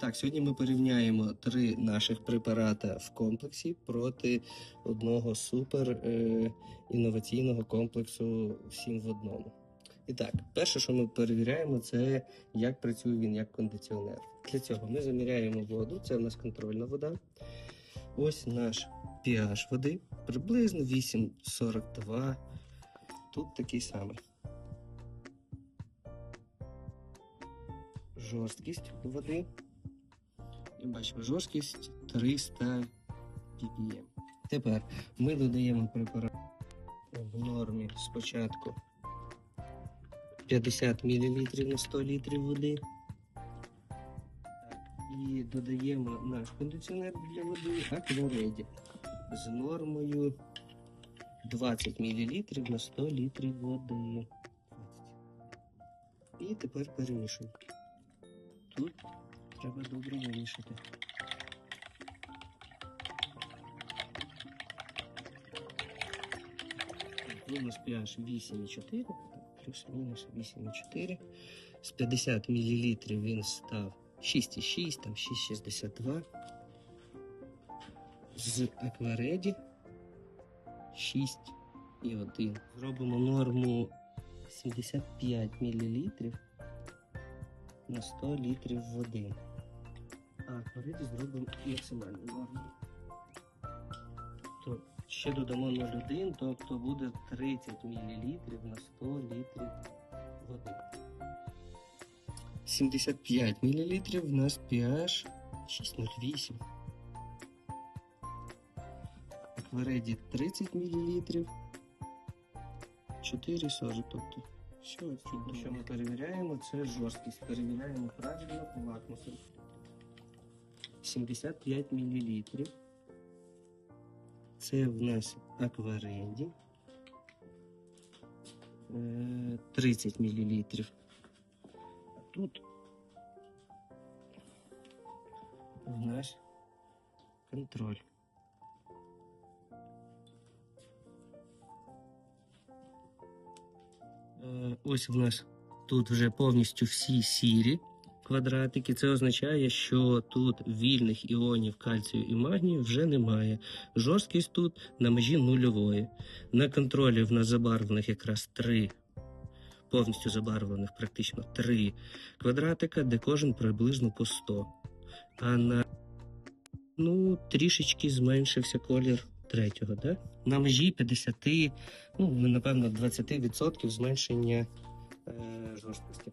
так, сьогодні ми порівняємо три наших препарата в комплексі проти одного супер е, інноваційного комплексу всім в одному. І так, перше, що ми перевіряємо, це як працює він як кондиціонер. Для цього ми заміряємо воду, це у нас контрольна вода. Ось наш pH води, приблизно 8,42. Тут такий самий. Жорсткість води. І бачимо, жорсткість 300 ppm. Тепер ми додаємо препарат в нормі спочатку 50 мл на 100 літрів води. І додаємо наш кондиціонер для води Аквареді з нормою 20 мл на 100 літрів води. І тепер перемішуємо. Тут треба добре вимішати. Нас pH 8,4, плюс-мінус 8,4. З 50 мл він став 6,6, там 6,62. З аквареді 6,1. Зробимо норму 75 мл на 100 літрів води. А аквареді зробимо максимальну норму. То ще додамо 0,1, тобто буде 30 мл на 100 літрів води. 75 мл в нас pH 6,08. Аквареді 30 мл 4,40, тобто все. Що ми перевіряємо, це жорсткість. Перевіряємо правильно по лакмусу. 75 мл. Це в нас акваренді. Е, 30 мл. Тут в нас контроль. Е, Ось в нас тут вже повністю всі сірі Квадратики. Це означає, що тут вільних іонів кальцію і магнію вже немає. Жорсткість тут на межі нульової. На контролі в нас забарвлених якраз три, повністю забарвлених практично три квадратика, де кожен приблизно по 100. А на ну, трішечки зменшився колір третього, да? На межі 50, ну, напевно, 20% зменшення е, жорсткості.